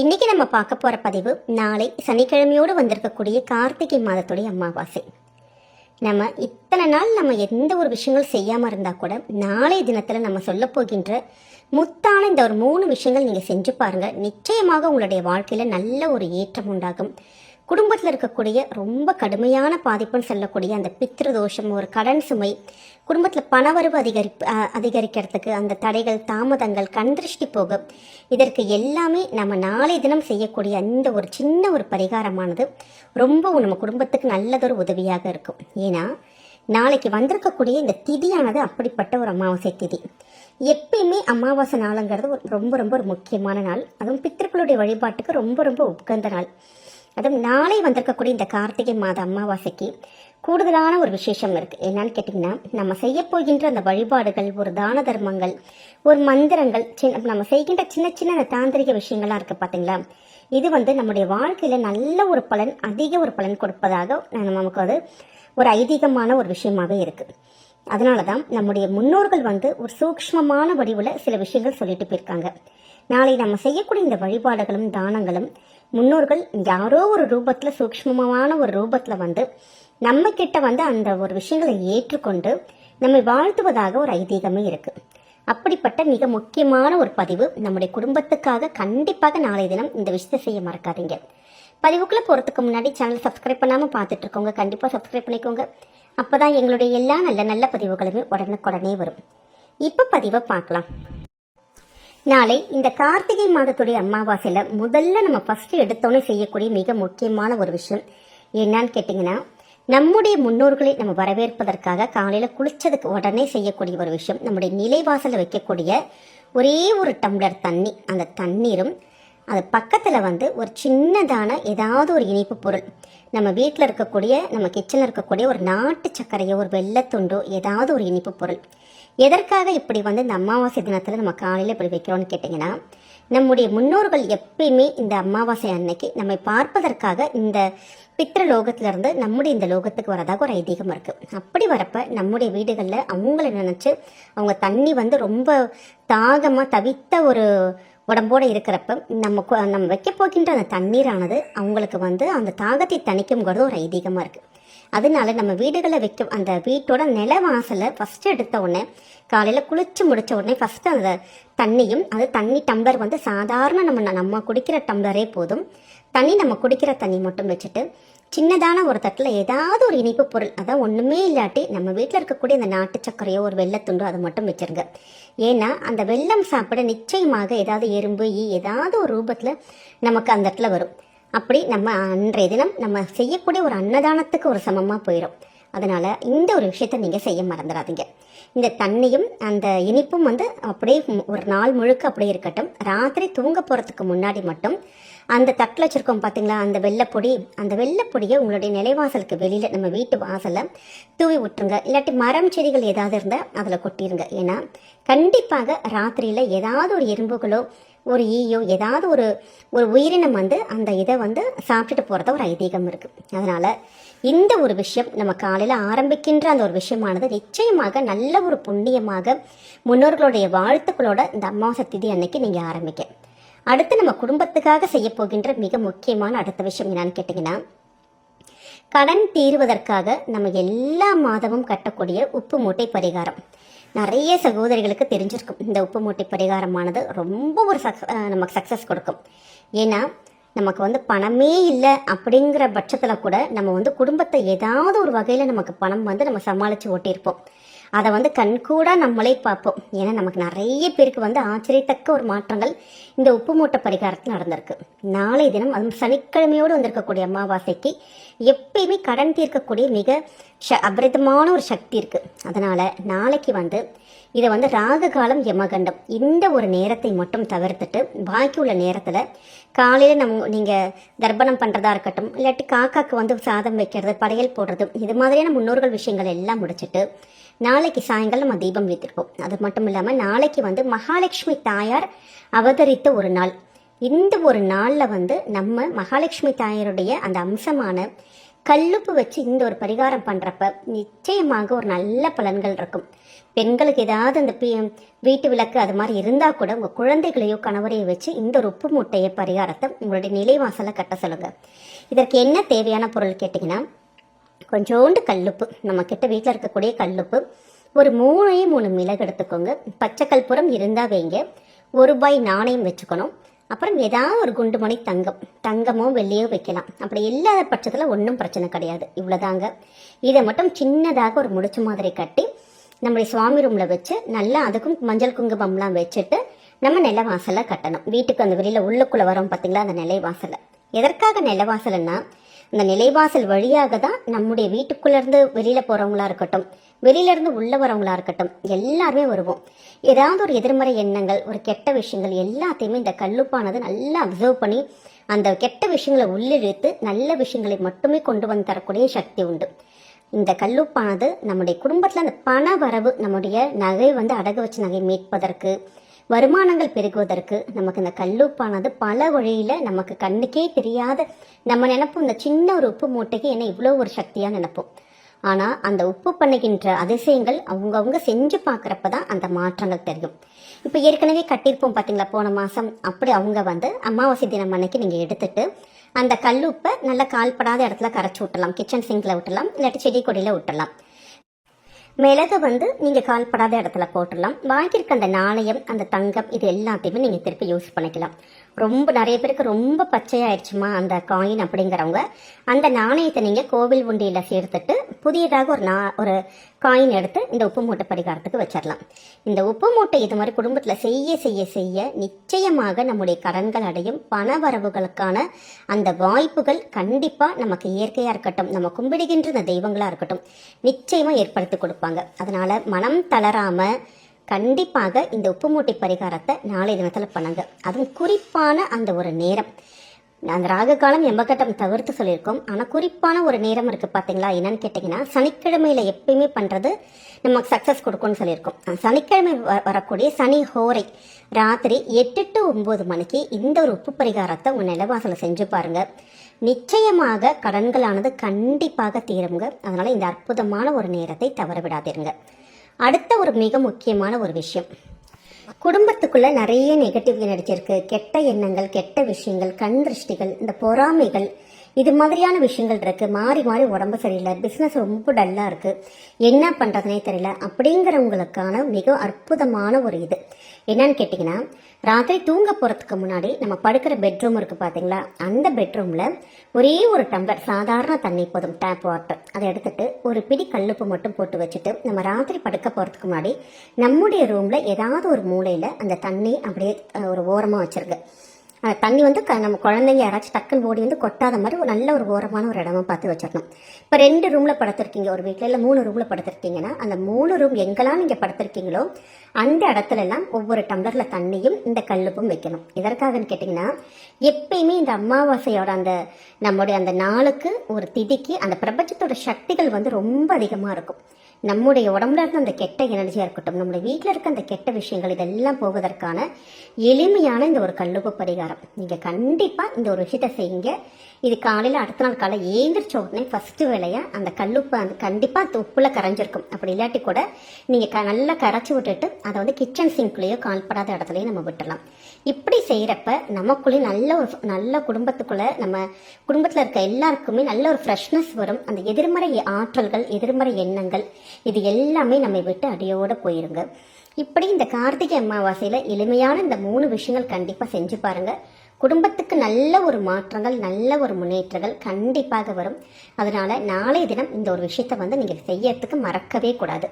இன்னைக்கு நம்ம பார்க்க போகிற பதிவு நாளை சனிக்கிழமையோடு வந்திருக்கக்கூடிய கார்த்திகை மாதத்துடைய அமாவாசை. நம்ம இத்தனை நாள் நம்ம எந்த ஒரு விஷயங்கள் செய்யாமல் இருந்தால் கூட நாளைய தினத்தில் நம்ம சொல்ல போகின்ற முத்தான இந்த ஒரு மூணு விஷயங்கள் நீங்கள் செஞ்சு பாருங்கள் நிச்சயமாக உங்களுடைய வாழ்க்கையில் நல்ல ஒரு ஏற்றம் உண்டாகும். குடும்பத்தில் இருக்கக்கூடிய ரொம்ப கடுமையான பாதிப்புன்னு சொல்லக்கூடிய அந்த பித்ரு தோஷம் ஒரு கடன் சுமை குடும்பத்தில் பணவரவு அதிகரிப்பு அதிகரிக்கிறதுக்கு அந்த தடைகள் தாமதங்கள் கண் திருஷ்டி போக இதற்கு எல்லாமே நம்ம நாளை தினம் செய்யக்கூடிய அந்த ஒரு சின்ன ஒரு பரிகாரமானது ரொம்பவும் நம்ம குடும்பத்துக்கு நல்லதொரு உதவியாக இருக்கும். ஏன்னா நாளைக்கு வந்திருக்கக்கூடிய இந்த திதியானது அப்படிப்பட்ட ஒரு அமாவாசை திதி. எப்பயுமே அமாவாசை நாளுங்கிறது ஒரு ரொம்ப ரொம்ப ஒரு முக்கியமான நாள். அதுவும் பித்திருக்களுடைய வழிபாட்டுக்கு ரொம்ப ரொம்ப உட்கந்த நாள். அதுவும் நாளை வந்திருக்கக்கூடிய இந்த கார்த்திகை மாத அமாவாசைக்கு கூடுதலான ஒரு விசேஷம் இருக்குது என்னன்னு கேட்டிங்கன்னா நம்ம செய்ய போகின்ற அந்த வழிபாடுகள் ஒரு தான தர்மங்கள் ஒரு மந்திரங்கள் சின்ன நம்ம செய்கின்ற சின்ன சின்ன அந்த தாந்திரிக விஷயங்கள்லாம் இருக்குது பார்த்தீங்களா இது வந்து நம்முடைய வாழ்க்கையில் நல்ல ஒரு பலன் அதிக ஒரு பலன் கொடுப்பதாக நமக்கு அது ஒரு ஐதீகமான ஒரு விஷயமாகவே இருக்கு. அதனால தான் நம்முடைய முன்னோர்கள் வந்து ஒரு சூக்ஷ்மமான வடிவில் சில விஷயங்கள் சொல்லிட்டு போயிருக்காங்க. நாளை நம்ம செய்யக்கூடிய இந்த வழிபாடுகளும் தானங்களும் முன்னோர்கள் யாரோ ஒரு ரூபத்தில் சூக்ஷ்மமான ஒரு ரூபத்தில் வந்து நம்ம கிட்ட வந்து அந்த ஒரு விஷயங்களை ஏற்றுக்கொண்டு நம்மை வாழ்த்துவதாக ஒரு ஐதீகமே இருக்கு. அப்படிப்பட்ட மிக முக்கியமான ஒரு பதிவு நம்முடைய குடும்பத்துக்காக கண்டிப்பாக நாளைய தினம் இந்த விஷயத்தை செய்ய மறக்காதீங்க. பதிவுக்குள்ளே போகிறதுக்கு முன்னாடி சேனல் சப்ஸ்கிரைப் பண்ணாமல் பார்த்துட்டு இருக்கோங்க கண்டிப்பாக சப்ஸ்கிரைப் பண்ணிக்கோங்க. அப்பதான் எங்களுடைய எல்லா நல்ல நல்ல பதிவுகளுமே உடனுக்குடனே வரும். இப்போ பதிவை பார்க்கலாம். நாளை இந்த கார்த்திகை மாதத்துடைய அமாவாசையில் முதல்ல நம்ம ஃபஸ்ட்டு எடுத்தோன்னே செய்யக்கூடிய மிக முக்கியமான ஒரு விஷயம். என்னன்னு கேட்டிங்கன்னா நம்முடைய முன்னோர்களை நம்ம வரவேற்பதற்காக காலையில் குளித்ததுக்கு உடனே செய்யக்கூடிய ஒரு விஷயம். நம்முடைய நிலைவாசலில் வைக்கக்கூடிய ஒரே ஒரு டம்ளர் தண்ணி. அந்த தண்ணீரும் அது பக்கத்தில் வந்து ஒரு சின்னதான ஏதாவது ஒரு இனிப்பு பொருள். நம்ம வீட்டில் இருக்கக்கூடிய நம்ம கிச்சனில் இருக்கக்கூடிய ஒரு நாட்டு சர்க்கரையோ ஒரு வெள்ளத்துண்டோ ஏதாவது ஒரு இனிப்பு பொருள். எதற்காக இப்படி வந்து இந்த அமாவாசை தினத்தில் நம்ம காலையில் இப்படி வைக்கிறோம்னு கேட்டிங்கன்னா நம்முடைய முன்னோர்கள் எப்பயுமே இந்த அமாவாசை அன்னைக்கு நம்மை பார்ப்பதற்காக இந்த பித்திர லோகத்திலிருந்து நம்முடைய இந்த லோகத்துக்கு வரதாக ஒரு ஐதீகம் இருக்குது அப்படி வரப்போ நம்முடைய வீடுகளில் அவங்கள நினச்சி அவங்க தண்ணி வந்து ரொம்ப தாகமாக தவித்த ஒரு உடம்போடு இருக்கிறப்ப நம்ம நம்ம வைக்க போகின்ற அந்த தண்ணீரானது அவங்களுக்கு வந்து அந்த தாகத்தை தணிக்குங்கிறது ஒரு ஐதீகமாக இருக்குது அதனால நம்ம வீடுகளை வைக்க அந்த வீட்டோட நிலவாசலை ஃபர்ஸ்ட் எடுத்த உடனே காலையில் குளிச்சு முடிச்ச உடனே ஃபர்ஸ்ட் அந்த தண்ணியும் அது தண்ணி டம்ளர் வந்து சாதாரண நம்ம நம்ம குடிக்கிற டம்ளரே போதும். தண்ணி நம்ம குடிக்கிற தண்ணி மட்டும் வச்சுட்டு சின்னதான ஒரு தட்டில் ஏதாவது ஒரு இனிப்பு பொருள் அதான் ஒன்றுமே இல்லாட்டி நம்ம வீட்டில் இருக்கக்கூடிய அந்த நாட்டு சர்க்கரையோ ஒரு வெள்ளத்துண்டோ அதை மட்டும் வச்சிருங்க. ஏன்னா அந்த வெல்லம் சாப்பிட நிச்சயமாக ஏதாவது எறும்பு ஈ ஏதாவது ஒரு ரூபத்தில் நமக்கு அந்த இடத்துல வரும். அப்படி நம்ம அன்றைய தினம் நம்ம செய்யக்கூடிய ஒரு அன்னதானத்துக்கு ஒரு சமமாக போயிடும் அதனால் இந்த ஒரு விஷயத்தை நீங்கள் செய்ய மறந்துடாதீங்க. இந்த தண்ணியும் அந்த இனிப்பும் வந்து அப்படியே ஒரு நாள் முழுக்க அப்படியே இருக்கட்டும். ராத்திரி தூங்க போகிறதுக்கு முன்னாடி மட்டும் அந்த தட்டில் வச்சுருக்கோம் பார்த்தீங்களா அந்த வெள்ளைப்பொடி அந்த வெள்ளைப்பொடியை உங்களுடைய நிலைவாசலுக்கு வெளியில் நம்ம வீட்டு வாசலில் தூவி விட்டுருங்க. இல்லாட்டி மரம் செடிகள் ஏதாவது இருந்தால் அதில் கொட்டிடுங்க ஏன்னா கண்டிப்பாக ராத்திரியில் ஏதாவது ஒரு எறும்புகளோ ஒரு ஈயோ ஏதாவது ஒரு ஒரு உயிரினம் வந்து அந்த இதை வந்து சாப்பிட்டுட்டு போகிறத ஒரு ஐதீகம் இருக்குது அதனால் இந்த ஒரு விஷயம் நம்ம காலையில் ஆரம்பிக்கின்ற அந்த ஒரு விஷயமானது நிச்சயமாக நல்ல ஒரு புண்ணியமாக முன்னோர்களுடைய வாழ்த்துக்களோட இந்த அமாவாசை திதி அன்னைக்கு நீங்கள் ஆரம்பிக்க அடுத்து நம்ம குடும்பத்துக்காக செய்ய போகின்ற மிக முக்கியமான அடுத்த விஷயம் என்னன்னு கேட்டிங்கன்னா கடன் தீர்வதற்காக நம்ம எல்லா மாதமும் கட்டக்கூடிய உப்பு மூட்டை பரிகாரம். நிறைய சகோதரிகளுக்கு தெரிஞ்சிருக்கும். இந்த உப்பு மூட்டை பரிகாரமானது ரொம்ப ஒரு சக் நமக்கு சக்ஸஸ் கொடுக்கும். ஏன்னா நமக்கு வந்து பணமே இல்லை அப்படிங்கிற பட்சத்தில் கூட நம்ம வந்து குடும்பத்தை ஏதாவது ஒரு வகையில் நமக்கு பணம் வந்து நம்ம சமாளித்து ஓட்டியிருப்போம். அதை வந்து கண்கூடாக நம்மளே பார்ப்போம். ஏன்னா நமக்கு நிறைய பேருக்கு வந்து ஆச்சரியத்தக்க ஒரு மாற்றங்கள் இந்த உப்பு மூட்டை பரிகாரத்தில் நடந்திருக்கு. நாளை தினம் அதுவும் சனிக்கிழமையோடு வந்திருக்கக்கூடிய அமாவாசைக்கு எப்பயுமே கடன் தீர்க்கக்கூடிய மிக ச அபரிதமான ஒரு சக்தி இருக்குது அதனால் நாளைக்கு வந்து இதை வந்து ராகு காலம் யமகண்டம் இந்த ஒரு நேரத்தை மட்டும் தவிர்த்துட்டு பாக்கி உள்ள நேரத்தில் காலையில் நம்ம நீங்கள் தர்ப்பணம் பண்ணுறதா இருக்கட்டும் இல்லாட்டி காக்காக்கு வந்து சாதம் வைக்கிறது படையல் போடுறது இது மாதிரியான முன்னோர்கள் விஷயங்கள் எல்லாம் முடிச்சுட்டு நாளைக்கு சாயங்காலம் நம்ம தீபம் வைத்திருப்போம். அது மட்டும் இல்லாமல் நாளைக்கு வந்து மகாலட்சுமி தாயார் அவதரித்த ஒரு நாள். இந்த ஒரு நாளில் வந்து நம்ம மகாலட்சுமி தாயாருடைய அந்த அம்சமான கல்லுப்பு வச்சு இந்த ஒரு பரிகாரம் பண்ணுறப்ப நிச்சயமாக ஒரு நல்ல பலன்கள் இருக்கும். பெண்களுக்கு ஏதாவது அந்த பி வீட்டு விளக்கு அது மாதிரி இருந்தால் கூட உங்கள் குழந்தைகளையோ கணவரையோ வச்சு இந்த ஒரு உப்பு மூட்டையை பரிகாரத்தை உங்களுடைய நிலைவாசலை கட்ட சொல்லுங்கள் இதற்கு என்ன தேவையான பொருள் கேட்டிங்கன்னா கொஞ்சோண்டு கல்லுப்பு. நம்ம கிட்ட வீட்டில் இருக்கக்கூடிய கல்லுப்பு. ஒரு மூணையும் மூணு மிளகு எடுத்துக்கோங்க. பச்சை கற்பூரம் இருந்தால் வைங்க. ஒரு ரூபாய் நாணயம் வச்சுக்கணும். அப்புறம் ஏதாவது ஒரு குண்டு மணி தங்கம். தங்கமோ வெள்ளியோ வைக்கலாம். அப்படி இல்லாத பட்சத்தில் ஒன்றும் பிரச்சனை கிடையாது. இவ்வளோதாங்க இதை மட்டும் சின்னதாக ஒரு முடிச்சு மாதிரி கட்டி நம்முடைய சுவாமி ரூமில் வச்சு நல்லா அதுக்கும் மஞ்சள் குங்குமம்லாம் வச்சுட்டு நம்ம நில வாசலை கட்டணும். வீட்டுக்கு அந்த வெளியில் உள்ளுக்குள்ளே வரோம் பார்த்தீங்களா அந்த நிலை வாசலை எதற்காக நில வாசலைன்னா இந்த நிலைவாசல் வழியாக தான் நம்முடைய வீட்டுக்குள்ளேருந்து வெளியில் போகிறவங்களா இருக்கட்டும் வெளியிலேருந்து உள்ளே வரவங்களா இருக்கட்டும் எல்லாருமே வருவோம். ஏதாவது ஒரு எதிர்மறை எண்ணங்கள் ஒரு கெட்ட விஷயங்கள் எல்லாத்தையுமே இந்த கல்லுப்பானது நல்லா அப்சர்வ் பண்ணி அந்த கெட்ட விஷயங்களை உள்ளிழுத்து நல்ல விஷயங்களை மட்டுமே கொண்டு வந்து தரக்கூடிய சக்தி உண்டு. இந்த கல்லுப்பானது நம்முடைய குடும்பத்தில் அந்த பண வரவு நம்முடைய நகை வந்து அடகு வச்சு நகை மீட்பதற்கு வருமானங்கள் பெருகுவதற்கு நமக்கு இந்த கல்லுப்பானது பல வழியில் நமக்கு கண்ணுக்கே தெரியாத நம்ம நினைப்போம் இந்த சின்ன ஒரு உப்பு மூட்டைக்கு என்ன இவ்வளோ ஒரு சக்தியாக நினைப்போம். ஆனால் அந்த உப்பு பண்ணுகின்ற அதிசயங்கள் அவங்கவுங்க செஞ்சு பார்க்குறப்ப தான் அந்த மாற்றங்கள் தெரியும். இப்போ ஏற்கனவே கட்டியிருப்போம் பார்த்தீங்களா போன மாதம் அப்படி அவங்க வந்து அமாவாசை தினம் அன்னைக்கு நீங்கள் எடுத்துட்டு அந்த கல்லுப்பை நல்லா கால்படாத இடத்துல கரைச்சி விட்டலாம் கிச்சன் சிங்கில் விட்டலாம் இல்லாட்டி செடி கொடியில் விட்டலாம் மிளகு வந்து நீங்கள் கால்படாத இடத்துல போட்டுடலாம். வாங்கியிருக்க அந்த நாணயம் அந்த தங்கம் இது எல்லாத்தையுமே நீங்கள் திருப்பி யூஸ் பண்ணிக்கலாம். ரொம்ப நிறைய பேருக்கு ரொம்ப பச்சையாயிடுச்சுமா அந்த காயின் அப்படிங்கிறவங்க. அந்த நாணயத்தை நீங்கள் கோவில் உண்டியில் சேர்த்துட்டு புதியதாக ஒரு நா ஒரு காயின் எடுத்து இந்த உப்பு மூட்டை பரிகாரத்துக்கு வச்சிடலாம் இந்த உப்பு மூட்டை இது மாதிரி குடும்பத்தில் செய்ய செய்ய செய்ய நிச்சயமாக நம்முடைய கடன்கள் அடையும். பண வரவுகளுக்கான அந்த வாய்ப்புகள் கண்டிப்பாக நமக்கு இயற்கையாக இருக்கட்டும் நம்ம கும்பிடுகின்ற இந்த தெய்வங்களாக இருக்கட்டும் நிச்சயமாக ஏற்படுத்தி கொடுப்பாங்க. அதனால் மனம் தளராமல் கண்டிப்பாக இந்த உப்பு மூட்டை பரிகாரத்தை நாளை தினத்தில் பண்ணுங்க. அதுவும் குறிப்பான அந்த ஒரு நேரம். அந்த ராக காலம் எம்பகட்டம் தவிர்த்து சொல்லியிருக்கோம். ஆனால் குறிப்பான ஒரு நேரம் இருக்குது பார்த்தீங்களா என்னன்னு கேட்டிங்கன்னா சனிக்கிழமையில் எப்பயுமே பண்ணுறது நமக்கு சக்ஸஸ் கொடுக்கும்னு சொல்லியிருக்கோம். சனிக்கிழமை வ- வரக்கூடிய சனி ஹோரை ராத்திரி எட்டு டு ஒம்பது மணிக்கு இந்த ஒரு உப்பு பரிகாரத்தை உன் நிலவாசலை செஞ்சு பாருங்க. நிச்சயமாக கடன்களானது கண்டிப்பாக தீருங்க. அதனால் இந்த அற்புதமான ஒரு நேரத்தை தவற விடாதீருங்க. அடுத்த ஒரு மிக முக்கியமான ஒரு விஷயம். குடும்பத்துக்குள்ள நிறைய நெகட்டிவ் நடிச்சிருக்கு. கெட்ட எண்ணங்கள் கெட்ட விஷயங்கள் கண் திருஷ்டிகள் இந்த பொறாமைகள் இது மாதிரியான விஷயங்கள் இருக்குது மாறி மாறி உடம்பு சரியில்லை. பிஸ்னஸ் ரொம்ப டல்லாக இருக்குது என்ன பண்ணுறதுனே தெரியல. அப்படிங்கிறவங்களுக்கான மிக அற்புதமான ஒரு இது. என்னன்னு கேட்டிங்கன்னா ராத்திரி தூங்க போகிறதுக்கு முன்னாடி நம்ம படுக்கிற பெட்ரூம் இருக்குது பார்த்தீங்களா அந்த பெட்ரூமில் ஒரே ஒரு டம்ளர் சாதாரண தண்ணி போதும் டேப் வாட்டர் அதை எடுத்துட்டு ஒரு பிடி கல்லுப்பு மட்டும் போட்டு வச்சுட்டு நம்ம ராத்திரி படுக்க போகிறதுக்கு முன்னாடி நம்முடைய ரூமில் ஏதாவது ஒரு மூலையில் அந்த தண்ணி அப்படியே ஒரு ஓரமாக வச்சுருக்கு தண்ணி வந்து க- நம்ம குழந்தைங்க யாராச்சும் டக்குன்னு ஓடி வந்து கொட்டாத மாதிரி ஒரு நல்ல ஒரு ஓரமான ஒரு இடமா பார்த்து வச்சிடணும். இப்போ ரெண்டு ரூமில் படுத்திருக்கீங்க ஒரு வீட்டில் இல்லை மூணு ரூமில் படுத்திருக்கீங்கன்னா அந்த மூணு ரூம் எங்கெல்லாம் நீங்கள் படுத்திருக்கீங்களோ அந்த இடத்துல எல்லாம் ஒவ்வொரு டம்ளரில் தண்ணியும் இந்த கல்லுப்பும் வைக்கணும். எதற்காகன்னு கேட்டிங்கன்னா எப்பயுமே இந்த அமாவாசையோட அந்த நம்முடைய அந்த நாளுக்கு ஒரு திதிக்கு அந்த பிரபஞ்சத்தோட சக்திகள் வந்து ரொம்ப அதிகமாக இருக்கும். நம்முடைய உடம்புல இருக்க அந்த கெட்ட எனர்ஜியாக இருக்கட்டும் நம்முடைய வீட்டில் இருக்க அந்த கெட்ட விஷயங்கள் இதெல்லாம் போவதற்கான எளிமையான இந்த ஒரு கல்லுப்பு பரிகாரம். நீங்கள் கண்டிப்பாக இந்த ஒரு விஷயத்தை செய்யுங்க. இது காலையில் அடுத்த நாள் காலை ஏந்திரிச்ச உடனே ஃபஸ்ட்டு வேலையாக அந்த கல்லுப்பு அந்த கண்டிப்பாக உப்புல கரைஞ்சிருக்கும். அப்படி இல்லாட்டி கூட நீங்கள் க நல்லா கரைச்சி விட்டுட்டு அதை வந்து கிச்சன் சிங்க்லேயோ கால்படாத இடத்துலையோ நம்ம விட்டுடலாம் இப்படி செய்கிறப்ப நமக்குள்ளே நல்ல ஒரு நல்ல குடும்பத்துக்குள்ளே நம்ம குடும்பத்தில் இருக்க எல்லாருக்குமே நல்ல ஒரு ஃப்ரெஷ்னஸ் வரும். அந்த எதிர்மறை ஆற்றல்கள் எதிர்மறை எண்ணங்கள் இது எல்லாமே நம்மை விட்டு அடியோடு போயிருங்க. இப்படி இந்த கார்த்திகை அமாவாசையில் எளிமையான இந்த மூணு விஷயங்கள் கண்டிப்பாக செஞ்சு பாருங்கள் குடும்பத்துக்கு நல்ல ஒரு மாற்றங்கள் நல்ல ஒரு முன்னேற்றங்கள் கண்டிப்பாக வரும். அதனால நாளைய தினம் இந்த ஒரு விஷயத்தை வந்து நீங்கள் செய்யறதுக்கு மறக்கவே கூடாது.